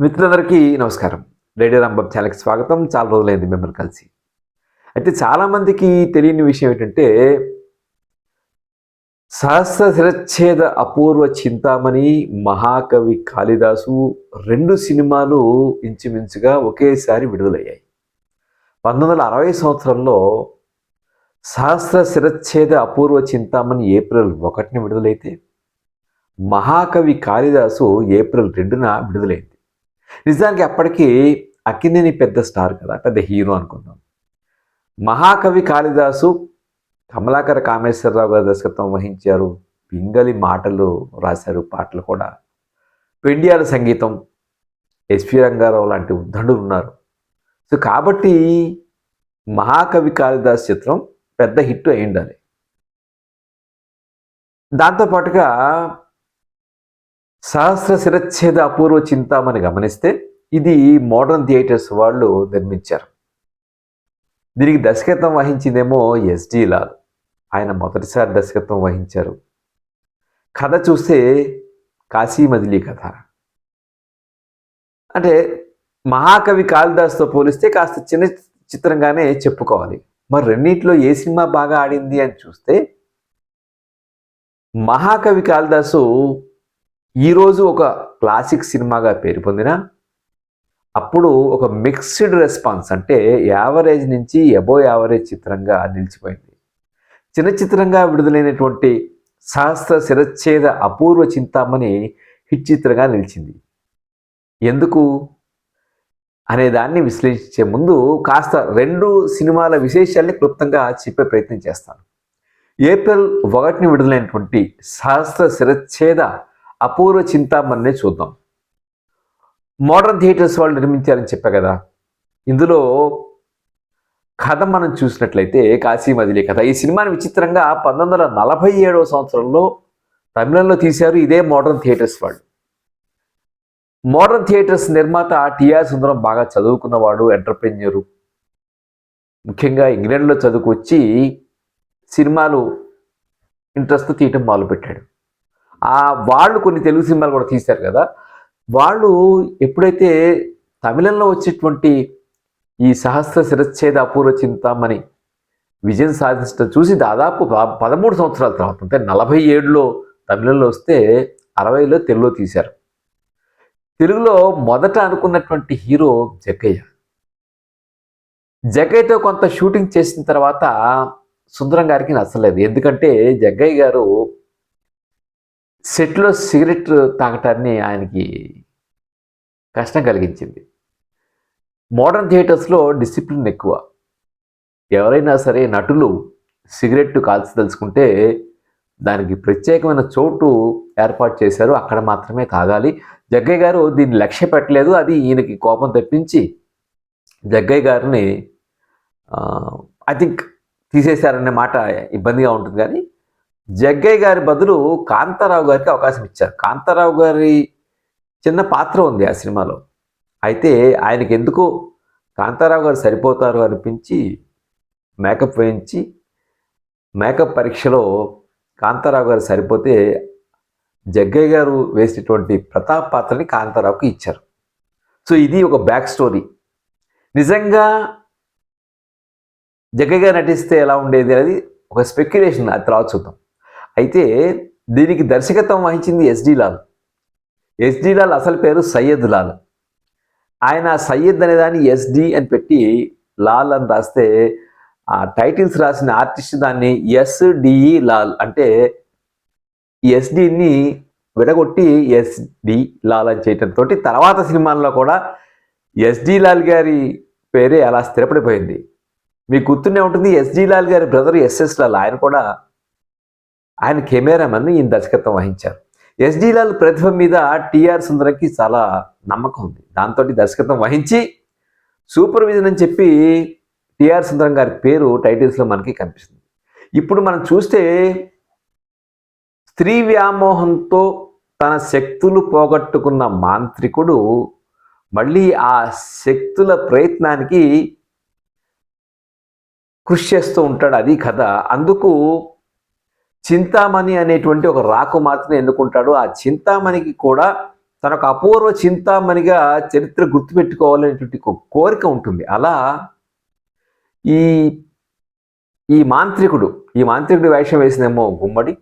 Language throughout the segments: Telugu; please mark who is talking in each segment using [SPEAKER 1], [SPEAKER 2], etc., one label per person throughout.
[SPEAKER 1] మిత్రులందరికీ నమస్కారం. రేడియో రంబం ఛానల్కి స్వాగతం. చాలా రోజులైంది మిమ్మల్ని కలిసి. అయితే చాలామందికి తెలియని విషయం ఏంటంటే సహస్ర శిరచ్ఛేద అపూర్వ చింతామణి మహాకవి కాళిదాసు రెండు సినిమాలు ఇంచుమించుగా ఒకేసారి విడుదలయ్యాయి. పంతొమ్మిది వందల అరవై సంవత్సరంలో సహస్ర శిరచ్ఛేద అపూర్వ చింతామణి ఏప్రిల్ ఒకటిని విడుదలైతే మహాకవి కాళిదాసు ఏప్రిల్ రెండున విడుదలైంది. నిజానికి అప్పటికి అక్కినేని పెద్ద స్టార్ కదా పెద్ద హీరో అనుకుందాం. మహాకవి కాళిదాసు కమలాకర కామేశ్వరరావు గారి దర్శకత్వం వహించారు. పింగళి మాటలు రాశారు పాటలు కూడా. పెండియాల సంగీతం ఎస్పి రంగారావు లాంటి ఉద్దండులు ఉన్నారు. సో కాబట్టి మహాకవి కాళిదాస్ చిత్రం పెద్ద హిట్ అయి ఉండాలి దాంతోపాటుగా సహస్ర శిరచ్ఛేద అపూర్వ చింతామని గమనిస్తే ఇది మోడర్న్ థియేటర్స్ వాళ్ళు నిర్మించారు. దీనికి దర్శకత్వం వహించిందేమో ఎస్డి లాల్. ఆయన మొదటిసారి దర్శకత్వం వహించారు. కథ చూస్తే కాశీ మదిలీ కథ. అంటే మహాకవి కాళిదాస్తో పోలిస్తే కాస్త చిన్న చిత్రంగానే చెప్పుకోవాలి. మరి రెండింటిలో ఏ సినిమా బాగా ఆడింది అని చూస్తే మహాకవి కాళిదాసు ఈరోజు ఒక క్లాసిక్ సినిమాగా పేరు పొందిన అప్పుడు ఒక మిక్స్డ్ రెస్పాన్స్ అంటే యావరేజ్ నుంచి ఎబో యావరేజ్ చిత్రంగా నిలిచిపోయింది. చిన్న చిత్రంగా విడుదలైనటువంటి సహస్ర శిరచ్ఛేద అపూర్వ చింతామణి హిట్ చిత్రంగా నిలిచింది. ఎందుకు? అనే దాన్ని విశ్లేషించే ముందు కాస్త రెండు సినిమాల విశేషాల్ని క్లుప్తంగా చెప్పే ప్రయత్నం చేస్తాను. ఏప్రిల్ ఒకటిని విడుదలైనటువంటి సహస్ర శిరచ్ఛేద అపూర్వ చింతామణిని చూద్దాం. మోడర్న్ థియేటర్స్ వాళ్ళు నిర్మించారని చెప్పా కదా. ఇందులో కథ మనం చూసినట్లయితే కాశీ మదిలే కథ. ఈ సినిమాని విచిత్రంగా పంతొమ్మిది వందల నలభై ఏడవ సంవత్సరంలో తమిళంలో తీశారు ఇదే మోడర్న్ థియేటర్స్ వాళ్ళు. మోడర్న్ థియేటర్స్ నిర్మాత టిఆర్ సుందరం బాగా చదువుకున్నవాడు ఎంటర్ప్రెన్యూరు. ముఖ్యంగా ఇంగ్లాండ్లో చదువుకొచ్చి సినిమాలు ఇంట్రెస్ట్ తీయటం మొదలుపెట్టాడు. ఆ వాళ్ళు కొన్ని తెలుగు సినిమాలు కూడా తీశారు కదా. వాళ్ళు ఎప్పుడైతే తమిళంలో వచ్చేటువంటి ఈ సహస్ర శిరచ్ఛేద అపూర్వ చింతామణి విజయం సాధించడం చూసి దాదాపు పదమూడు సంవత్సరాల తర్వాత అంటే నలభై ఏడులో తమిళంలో వస్తే అరవైలో తెలుగులో తీశారు. తెలుగులో మొదట అనుకున్నటువంటి హీరో జగ్గయ్య. జగ్గయ్యతో కొంత షూటింగ్ చేసిన తర్వాత సుందరం గారికి నచ్చలేదు. ఎందుకంటే జగ్గయ్య గారు సెట్లో సిగరెట్ తాగటాన్ని ఆయనకి కష్టం కలిగించింది. మోడర్న్ థియేటర్స్లో డిసిప్లిన్ ఎక్కువ. ఎవరైనా సరే నటులు సిగరెట్ కాల్చదలుచుకుంటే దానికి ప్రత్యేకమైన చోటు ఏర్పాటు చేశారు. అక్కడ మాత్రమే తాగాలి. జగ్గయ్య గారు దీన్ని లక్ష్య పెట్టలేదు. అది ఈయనకి కోపం తెప్పించి జగ్గయ్య గారిని ఐ థింక్ తీసేశారనే మాట ఇబ్బందిగా ఉంటుంది. కానీ జగ్గయ్య గారి బదులు కాంతారావు గారికి అవకాశం ఇచ్చారు. కాంతారావు గారి చిన్న పాత్ర ఉంది ఆ సినిమాలో. అయితే ఆయనకి ఎందుకు కాంతారావు గారు సరిపోతారు అనిపించి మేకప్ వేయించి మేకప్ పరీక్షలో కాంతారావు గారు సరిపోతే జగ్గయ్య గారు వేసినటువంటి ప్రతాప్ పాత్రని కాంతారావుకి ఇచ్చారు. సో ఇది ఒక బ్యాక్ స్టోరీ. నిజంగా జగ్గయ్య గారు నటిస్తే ఎలా ఉండేది అనేది ఒక స్పెక్యులేషన్. అది తర్వాత చూద్దాం. అయితే దీనికి దర్శకత్వం వహించింది ఎస్డి లాల్. ఎస్డి లాల్ అసలు పేరు సయ్యద్ లాల్. ఆయన సయ్యద్ అనే దాన్ని ఎస్డి అని పెట్టి లాల్ అని రాస్తే ఆ టైటిల్స్ రాసిన ఆర్టిస్ట్ దాన్ని ఎస్డిఈ లాల్ అంటే ఎస్డిని విడగొట్టి ఎస్డి లాల్ అని చేయటంతో తర్వాత సినిమాల్లో కూడా ఎస్డి లాల్ గారి పేరే అలా స్థిరపడిపోయింది. మీకు గుర్తునే ఉంటుంది ఎస్డి లాల్ గారి బ్రదర్ ఎస్ఎస్ లాల్. ఆయన కూడా ఆయన కెమెరామెన్ ఈయన దర్శకత్వం వహించారు. ఎస్డి లాల్ ప్రతిభ మీద టిఆర్ సుందరకి చాలా నమ్మకం ఉంది. దాంతో దర్శకత్వం వహించి సూపర్విజన్ అని చెప్పి టిఆర్ సుందరం గారి పేరు టైటిల్స్లో మనకి కనిపిస్తుంది. ఇప్పుడు మనం చూస్తే స్త్రీ వ్యామోహంతో తన శక్తులు పోగొట్టుకున్న మాంత్రికుడు మళ్ళీ ఆ శక్తుల ప్రయత్నానికి కృషి చేస్తూ ఉంటాడు. అది కథ. అందుకు చింతామణి అనేటువంటి ఒక రాకుమార్తెను ఎన్నుకుంటాడు. ఆ చింతామణికి కూడా తన ఒక అపూర్వ చింతామణిగా చరిత్ర గుర్తుపెట్టుకోవాలనేటువంటి ఒక కోరిక ఉంటుంది. అలా ఈ ఈ మాంత్రికుడు ఈ మాంత్రికుడు వేషం వేసిందేమో గుమ్మడి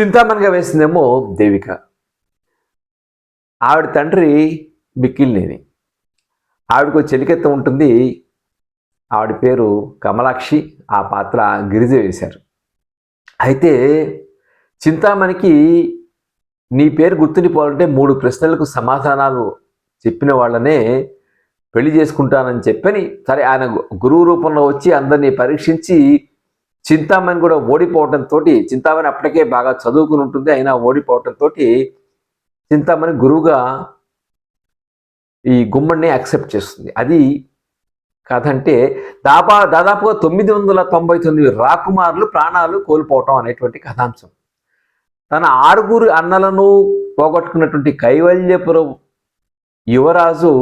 [SPEAKER 1] చింతామణిగా వేసిందేమో దేవిక. ఆవిడ తండ్రి మిక్కిలినేని. ఆవిడకు చెలికెత్త ఉంటుంది ఆవిడ పేరు కమలాక్షి. ఆ పాత్ర గిరిజ వేశారు. అయితే చింతామణికి నీ పేరు గుర్తుండిపోవాలంటే మూడు ప్రశ్నలకు సమాధానాలు చెప్పిన వాళ్ళనే పెళ్ళి చేసుకుంటానని చెప్పని సరే ఆయన గురువు రూపంలో వచ్చి అందరినీ పరీక్షించి చింతామణి కూడా ఓడిపోవడంతో చింతామణి అప్పటికే బాగా చదువుకుని ఉంటుంది అయినా ఓడిపోవడంతో చింతామణి గురువుగా ఈ గుమ్మడిని యాక్సెప్ట్ చేస్తుంది. అది కథ అంటే దాపా దాదాపుగా తొమ్మిది వందల తొంభై తొమ్మిది రాకుమారులు ప్రాణాలు కోల్పోవటం అనేటువంటి కథాంశం. తన ఆరుగురు అన్నలను పోగొట్టుకున్నటువంటి కైవల్యపురం యువరాజు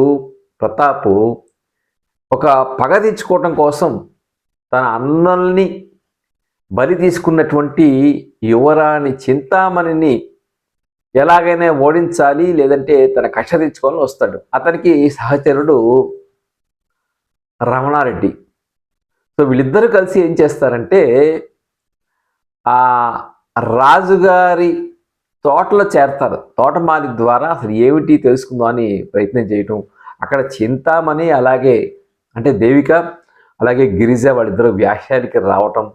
[SPEAKER 1] ప్రతాపు ఒక పగ తీర్చుకోవటం కోసం తన అన్నల్ని బలి తీసుకున్నటువంటి యువరాణి చింతామణిని ఎలాగైనా ఓడించాలి లేదంటే తన కక్ష తెచ్చుకోవాలని వస్తాడు. అతనికి సహచరుడు రమణారెడ్డి. సో వీళ్ళిద్దరూ కలిసి ఏం చేస్తారంటే ఆ రాజుగారి తోటలో చేరతారు. తోటమాలి ద్వారా అసలు ఏమిటి తెలుసుకుందాం అని ప్రయత్నం చేయటం. అక్కడ చింతామణి అలాగే అంటే దేవిక అలాగే గిరిజ వాళ్ళిద్దరూ వ్యాఖ్యానికి రావటం.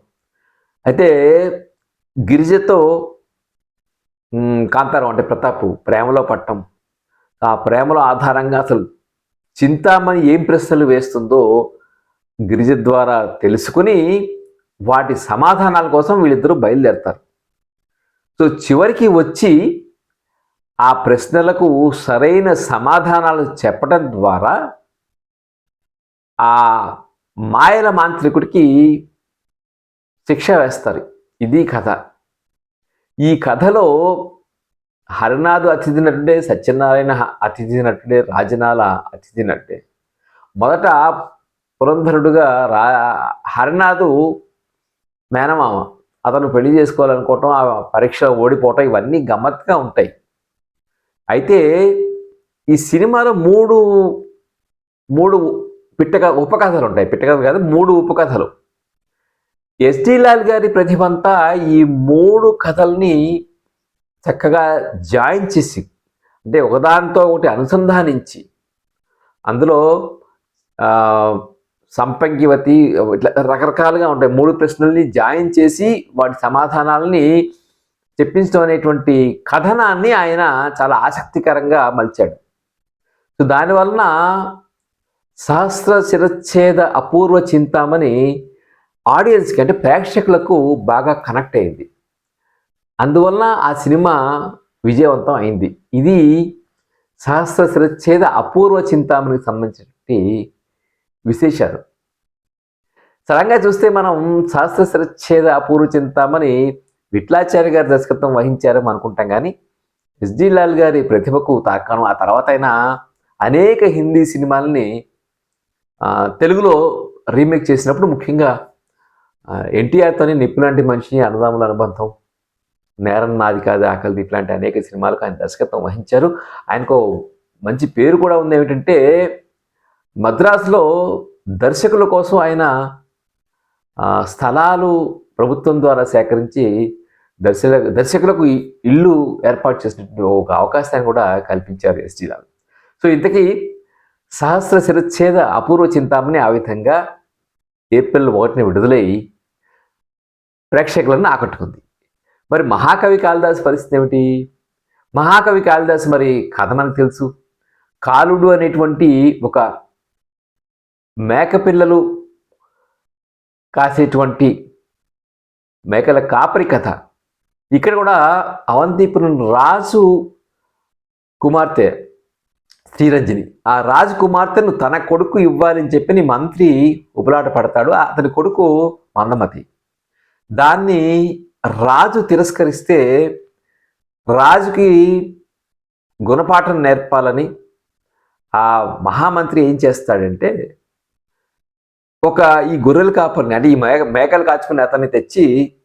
[SPEAKER 1] అయితే గిరిజతో కాంతారం అంటే ప్రతాపు ప్రేమలో పట్టం ఆ ప్రేమలో ఆధారంగా అసలు చింతామణి ఏం ప్రశ్నలు వేస్తుందో గిరిజ ద్వారా తెలుసుకుని వాటి సమాధానాల కోసం వీళ్ళిద్దరూ బయలుదేరతారు. సో చివరికి వచ్చి ఆ ప్రశ్నలకు సరైన సమాధానాలు చెప్పడం ద్వారా ఆ మాయల మాంత్రికుడికి శిక్ష వేస్తారు. ఇది కథ. ఈ కథలో హరినాథు అతిథి నటుడే సత్యనారాయణ అతిథి నటుడే రాజనాల అతిథి నటుడే మొదట పురంధరుడుగా రా హరినాథు మేనమామ అతను పెళ్ళి చేసుకోవాలనుకోవటం ఆ పరీక్ష ఓడిపోవటం ఇవన్నీ గమ్మత్తుగా ఉంటాయి. అయితే ఈ సినిమాలో మూడు మూడు పిట్టక ఉపకథలు ఉంటాయి. పిట్టకథలు కాదు మూడు ఉపకథలు. ఎస్డి లాల్ గారి ప్రతిభంతా ఈ మూడు కథల్ని చక్కగా జాయిన్ చేసి అంటే ఒకదానితో ఒకటి అనుసంధానించి అందులో సంపంగివతి ఇట్లా రకరకాలుగా ఉంటాయి. మూడు ప్రశ్నల్ని జాయిన్ చేసి వాటి సమాధానాలని చెప్పించడం అనేటువంటి కథనాన్ని ఆయన చాలా ఆసక్తికరంగా మలిచాడు. సో దానివలన సహస్ర శిరచ్ఛేద అపూర్వ చింతామణి ఆడియన్స్కి అంటే ప్రేక్షకులకు బాగా కనెక్ట్ అయింది. అందువలన ఆ సినిమా విజయవంతం అయింది. ఇది సహస్ర శిరచ్ఛేద అపూర్వ చింతామణికి సంబంధించినటువంటి విశేషాలు. సడన్గా చూస్తే మనం సహస్ర శిరచ్ఛేద అపూర్వ చింతామణి విట్లాచార్య గారి దర్శకత్వం వహించారని అనుకుంటాం కానీ ఎస్డి లాల్ గారి ప్రతిభకు తాకాను. ఆ తర్వాత అయినా అనేక హిందీ సినిమాలని తెలుగులో రీమేక్ చేసినప్పుడు ముఖ్యంగా ఎన్టీఆర్తోని నిప్పు లాంటి మనిషి అన్నదాముల అనుబంధం నేరం నాది కాదు ఆకలిది ఇట్లాంటి అనేక సినిమాలకు ఆయన దర్శకత్వం వహించారు. ఆయనకు మంచి పేరు కూడా ఉంది ఏమిటంటే మద్రాసులో దర్శకుల కోసం ఆయన స్థలాలు ప్రభుత్వం ద్వారా సేకరించి దర్శక దర్శకులకు ఇల్లు ఏర్పాటు చేసినటువంటి ఒక అవకాశాన్ని కూడా కల్పించారు ఎస్టీ రావు. సో ఇంతకీ సహస్ర శిరచ్ఛేద అపూర్వ చింతామణి ఆ విధంగా ఏప్రిల్ ఒకటిని విడుదలై ప్రేక్షకులను ఆకట్టుకుంది. మరి మహాకవి కాళిదాస్ పరిస్థితి ఏమిటి? మహాకవి కాళిదాస్ మరి కథ మనకు తెలుసు. కాలుడు అనేటువంటి ఒక మేకపిల్లలు కాసేటువంటి మేకల కాపరి కథ. ఇక్కడ కూడా అవంతిపురం రాజు కుమార్తె శ్రీరంజని. ఆ రాజు కుమార్తెను తన కొడుకు ఇవ్వాలని చెప్పి మంత్రి ఉపలాట పడతాడు. అతని కొడుకు మందమతి. దాన్ని రాజు తిరస్కరిస్తే రాజుకి గుణపాఠం నేర్పాలని ఆ మహామంత్రి ఏం చేస్తాడంటే ఒక ఈ గొర్రెలు కాపరిని అంటే ఈ మేక మేకలు కాచుకునే అతన్ని తెచ్చి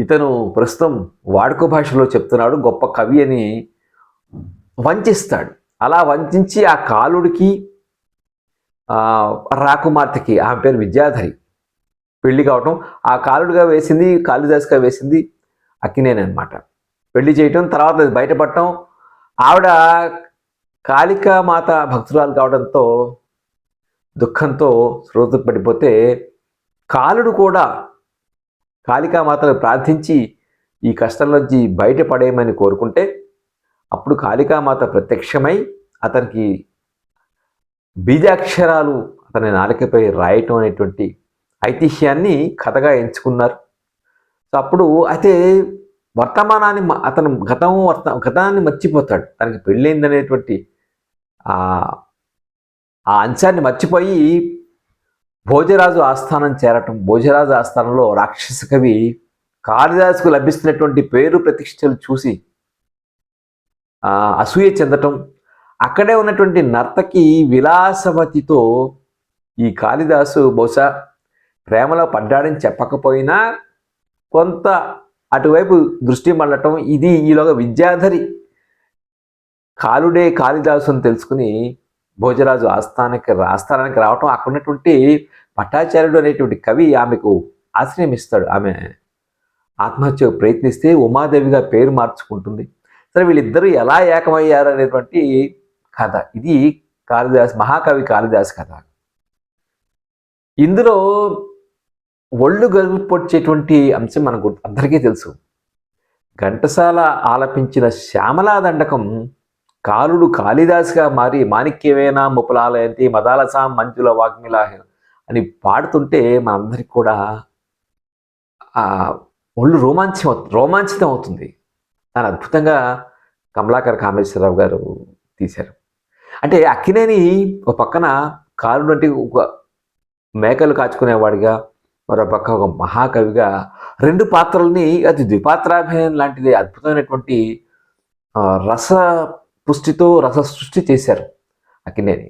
[SPEAKER 1] ఇతను ప్రస్తుతం వాడుక భాషలో చెప్తున్నాడు గొప్ప కవి అని వంచిస్తాడు. అలా వంచి ఆ కాలుడికి రాకుమార్తెకి ఆమె పేరు విద్యాధరి పెళ్ళి కావటం ఆ కాలుడుగా వేసింది కాళిదాస్గా వేసింది అక్కినేని అనమాట పెళ్ళి చేయటం తర్వాత బయటపడటం ఆవిడ కాళికా మాత భక్తురాలు కావడంతో దుఃఖంతో శ్రోత పడిపోతే కాలుడు కూడా కాళికామాతను ప్రార్థించి ఈ కష్టంలోంచి బయటపడేయమని కోరుకుంటే అప్పుడు కాళికామాత ప్రత్యక్షమై అతనికి బీజాక్షరాలు అతని నాలికపై రాయటం అనేటువంటి ఐతిహ్యాన్ని కథగా ఎంచుకున్నారు. సో అప్పుడు అయితే వర్తమానాన్ని మ- అతను గతం వర్త గతాన్ని మర్చిపోతాడు. తనకి పెళ్ళైందనేటువంటి ఆ అంశాన్ని మర్చిపోయి భోజరాజు ఆస్థానం చేరటం భోజరాజు ఆస్థానంలో రాక్షస కవి కాళిదాసుకు లభిస్తున్నటువంటి పేరు ప్రతిష్టలు చూసి అసూయ చెందటం అక్కడే ఉన్నటువంటి నర్తకి విలాసవతితో ఈ కాళిదాసు బహుశా ప్రేమలో పడ్డాడని చెప్పకపోయినా కొంత అటువైపు దృష్టి మళ్ళటం ఇది ఈలోగా విద్యాధరి కాలుడే కాళిదాసు అని తెలుసుకుని భోజరాజు ఆస్థానానికి ఆస్థానానికి రావటం అక్కడ ఉన్నటువంటి పట్టాచార్యుడు అనేటువంటి కవి ఆమెకు ఆశ్రయం ఇస్తాడు. ఆమె ఆత్మహత్యకు ప్రయత్నిస్తే ఉమాదేవిగా పేరు మార్చుకుంటుంది. సరే వీళ్ళిద్దరూ ఎలా ఏకమయ్యారు అనేటువంటి కథ. ఇది కాళిదాస్ మహాకవి కాళిదాస్ కథ. ఇందులో ఒళ్ళు గరుపొచ్చేటువంటి అంశం మనకు అందరికీ తెలుసు. ఘంటసాల ఆలపించిన శ్యామలా దండకం కాలుడు కాళిదాస్గా మారి మాణిక్యవేనా ముపలాలయంతి మదాలసా మంజుల వాగ్మిలా అని పాడుతుంటే మనందరికీ కూడా ఒళ్ళు రోమాంచం అవుతుంది రోమాంచితం అవుతుంది. దాని అద్భుతంగా కమలాకర్ కామేశ్వరరావు గారు తీశారు. అంటే అక్కినేని ఒక పక్కన కాలుడు అంటే ఒక మేకలు కాచుకునేవాడిగా మరో పక్క ఒక మహాకవిగా రెండు పాత్రల్ని అది ద్విపాత్రాభినయం లాంటిది అద్భుతమైనటువంటి రస పుష్టితో రస సృష్టి చేశారు అక్కినేని.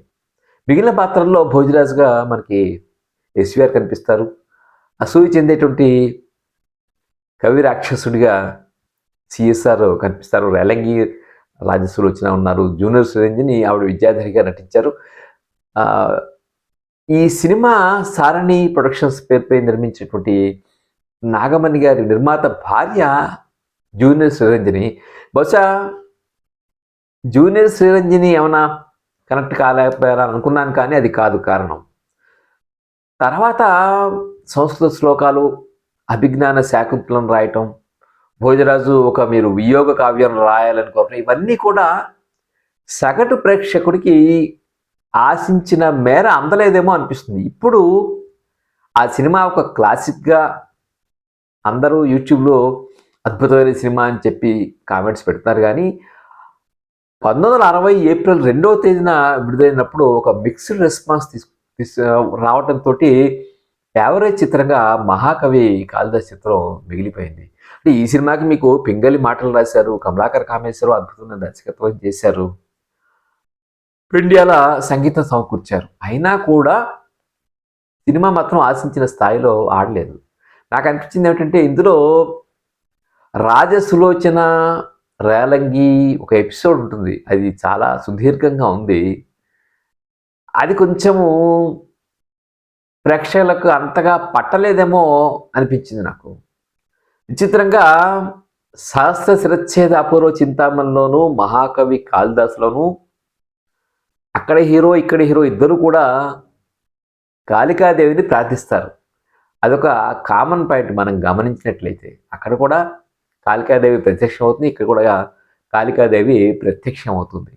[SPEAKER 1] మిగిలిన పాత్రల్లో భోజరాజుగా మనకి ఎస్విఆర్ కనిపిస్తారు. అసూయ చెందేటువంటి కవి రాక్షసుడిగా సిఎస్ఆర్ కనిపిస్తారు. రేలంగి రాజసులోచన ఉన్నారు. జూనియర్ సురేంజ్ని ఆవిడ విద్యాధరిగా నటించారు. ఈ సినిమా సారణి ప్రొడక్షన్స్ పేరుపై నిర్మించినటువంటి నాగమణి గారి నిర్మాత భార్య జూనియర్ శ్రీరంజని. బహుశా జూనియర్ శ్రీరంజని ఏమైనా కనెక్ట్ కాలేకపోయారా అనుకున్నాను కానీ అది కాదు కారణం. తర్వాత సంస్కృత శ్లోకాలు అభిజ్ఞాన శాకుంతలం రాయటం భోజరాజు ఒక మీరు వియోగ కావ్యం రాయాలనుకోవటం ఇవన్నీ కూడా సగటు ప్రేక్షకుడికి ఆశించిన మేర అందలేదేమో అనిపిస్తుంది. ఇప్పుడు ఆ సినిమా ఒక క్లాసిక్గా అందరూ యూట్యూబ్లో అద్భుతమైన సినిమా అని చెప్పి కామెంట్స్ పెడతారు కానీ పంతొమ్మిది వందల అరవై ఏప్రిల్ రెండవ తేదీన విడుదలైనప్పుడు ఒక మిక్స్డ్ రెస్పాన్స్ తీసు రావడంతో యావరేజ్ చిత్రంగా మహాకవి కాళిదాస్ చిత్రం మిగిలిపోయింది. అంటే ఈ సినిమాకి మీకు పింగళి మాటలు రాశారు కమలాకర్ కామేశ్వరరావు అద్భుతమైన దర్శకత్వం చేశారు. ఇండియాలో సంగీతం సమకూర్చారు అయినా కూడా సినిమా మాత్రం ఆశించిన స్థాయిలో ఆడలేదు. నాకు అనిపించింది ఏమిటంటే ఇందులో రాజసులోచన రేలంగి ఒక ఎపిసోడ్ ఉంటుంది. అది చాలా సుదీర్ఘంగా ఉంది. అది కొంచెము ప్రేక్షకులకు అంతగా పట్టలేదేమో అనిపించింది నాకు. విచిత్రంగా సహస్ర శిరచ్ఛేద అపూర్వ చింతామణిలోను మహాకవి కాళిదాసులోను అక్కడ హీరో ఇక్కడ హీరో ఇద్దరు కూడా కాళికాదేవిని ప్రార్థిస్తారు. అదొక కామన్ పాయింట్ మనం గమనించినట్లయితే. అక్కడ కూడా కాళికాదేవి ప్రత్యక్షం అవుతుంది ఇక్కడ కూడా కాళికాదేవి ప్రత్యక్షం అవుతుంది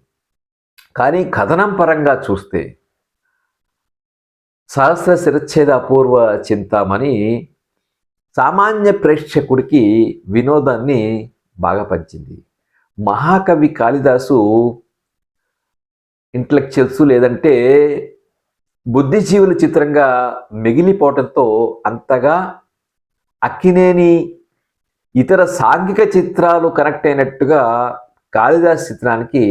[SPEAKER 1] కానీ కథనం పరంగా చూస్తే సహస్ర శిరచ్ఛేద అపూర్వ చింతామణి సామాన్య ప్రేక్షకుడికి వినోదాన్ని బాగా పంచింది. మహాకవి కాళిదాసు ఇంటలెక్చువల్స్ లేదంటే బుద్ధిజీవుల చిత్రంగా మిగిలిపోవడంతో అంతగా అక్కినేని ఇతర సాంఘిక చిత్రాలు కనెక్ట్ అయినట్టుగా కాళిదాస్ చిత్రానికి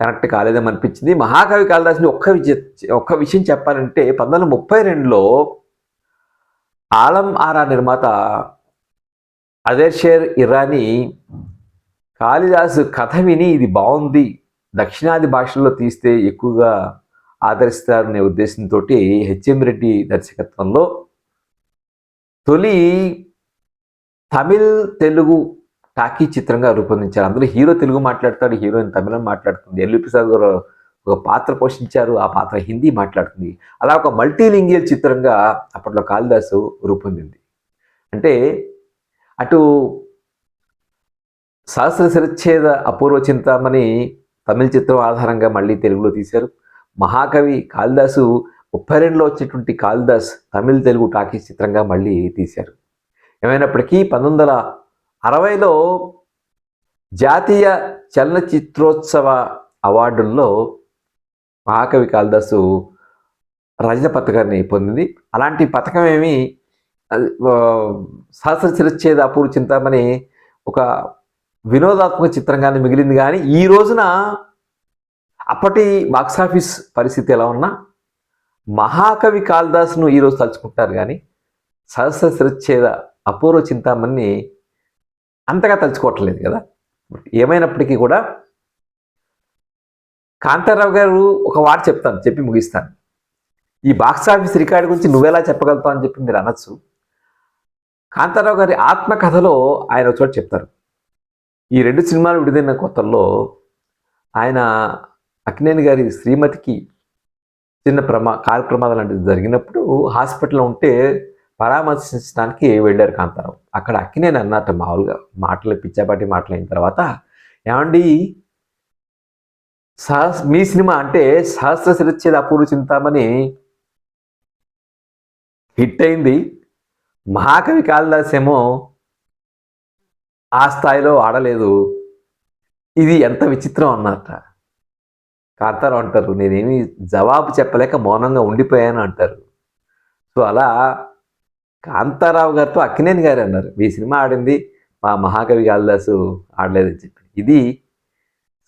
[SPEAKER 1] కనెక్ట్ కాలేదని అనిపించింది. మహాకవి కాళిదాసుని ఒక్క విజయ ఒక్క విషయం చెప్పాలంటే పంతొమ్మిది ముప్పై రెండులో ఆలం ఆరా నిర్మాత అదేర్ షేర్ ఇరానీ కాళిదాసు కథ విని ఇది బాగుంది దక్షిణాది భాషల్లో తీస్తే ఎక్కువగా ఆదరిస్తారనే ఉద్దేశంతో హెచ్ఎం రెడ్డి దర్శకత్వంలో తొలి తమిళ్ తెలుగు టాకీ చిత్రంగా రూపొందించారు. అందులో హీరో తెలుగు మాట్లాడతాడు హీరోయిన్ తమిళం మాట్లాడుతుంది. ఎల్వి ప్రసాద్ గారు ఒక పాత్ర పోషించారు ఆ పాత్ర హిందీ మాట్లాడుతుంది. అలా ఒక మల్టీలింగియల్ చిత్రంగా అప్పట్లో కాళిదాసు రూపొందింది. అంటే అటు సహస్ర సరిచ్ఛేద అపూర్వ చింతామణి తమిళ చిత్రం ఆధారంగా మళ్ళీ తెలుగులో తీశారు. మహాకవి కాళిదాసు ముప్పై రెండులో వచ్చేటువంటి కాళిదాస్ తమిళ తెలుగు టాకీస్ చిత్రంగా మళ్ళీ తీశారు. ఏమైనప్పటికీ పంతొమ్మిది వందల అరవైలో జాతీయ చలనచిత్రోత్సవ అవార్డుల్లో మహాకవి కాళిదాసు రజత పథకాన్ని పొందింది. అలాంటి పథకం ఏమి సహస్ర చిరచ్ఛేద అపూర్వ చింతామణి ఒక వినోదాత్మక చిత్రంగానే మిగిలింది కానీ ఈ రోజున అప్పటి బాక్సాఫీస్ పరిస్థితి ఎలా ఉన్నా మహాకవి కాళిదాసును ఈరోజు తలుచుకుంటారు కానీ సహస్ర శిరచ్ఛేద అపూర్వ చింతామణి అంతగా తలుచుకోవట్లేదు కదా. ఏమైనప్పటికీ కూడా కాంతారావు గారు ఒక వాడు చెప్తాను చెప్పి ముగిస్తాను. ఈ బాక్సాఫీస్ రికార్డు గురించి నువ్వెలా చెప్పగలుగుతావు అని చెప్పి మీరు అనొచ్చు. కాంతారావు గారి ఆత్మకథలో ఆయన ఒక చోట చెప్తారు. ఈ రెండు సినిమాలు విడుదలైన కొత్తల్లో ఆయన అక్నేని గారి శ్రీమతికి చిన్న ప్రమా కారు ప్రమాదం లాంటిది జరిగినప్పుడు హాస్పిటల్లో ఉంటే పరామర్శించడానికి వెళ్ళారు కాంతారావు. అక్కడ అక్కినేని అన్నట్టు మామూలుగా మాటలు పిచ్చాపాటి మాటలైన తర్వాత ఏమండి సహస్ మీ సినిమా అంటే సహస్ర శిరచ్ఛేద అపూర్వ చింతామని హిట్ అయింది. మహాకవి కాళిదాస్ ఏమో ఆ స్థాయిలో ఆడలేదు. ఇది ఎంత విచిత్రం అన్నట్ట కాంతారావు అంటారు నేనేమి జవాబు చెప్పలేక మౌనంగా ఉండిపోయాను అంటారు. సో అలా కాంతారావు గారితో అక్కినేని గారు అన్నారు. మీ సినిమా ఆడింది మా మహాకవి కాళిదాసు ఆడలేదని చెప్పి. ఇది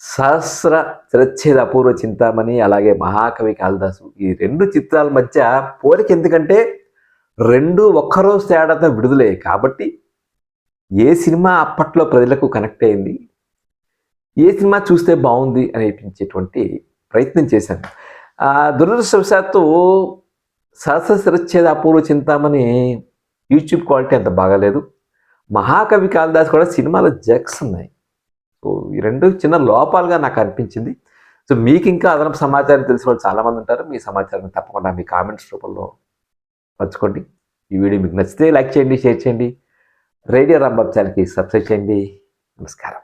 [SPEAKER 1] సహస్ర చిరచ్ఛేద అపూర్వ చింతామణి అలాగే మహాకవి కాళిదాసు ఈ రెండు చిత్రాల మధ్య పోలిక ఎందుకంటే రెండు ఒక్కరోజు తేడాతో విడుదలయ్యాయి కాబట్టి ఏ సినిమా అప్పట్లో ప్రజలకు కనెక్ట్ అయింది? ఏ సినిమా చూస్తే బాగుంది అనిపించేటువంటి ప్రయత్నం చేశాను. ఆ, దురదృష్టవశాత్తు సహస్ర శిరచ్ఛేద అపూర్వ చింతామని యూట్యూబ్ క్వాలిటీ అంత బాగాలేదు. మహాకవి కాళిదాస్ కూడా సినిమాలో జక్స్ ఉన్నాయి. సో ఈ రెండు చిన్న లోపాలుగా నాకు అనిపించింది. సో మీకు ఇంకా అదనపు సమాచారం తెలిసిన వాళ్ళు చాలామంది ఉంటారు. మీ సమాచారం తప్పకుండా మీ కామెంట్స్ రూపంలో పంచుకోండి. ఈ వీడియో మీకు నచ్చితే లైక్ చేయండి షేర్ చేయండి. రేడియో రాంబాబు ఛానల్కి సబ్స్క్రైబ్ చేయండి నమస్కారం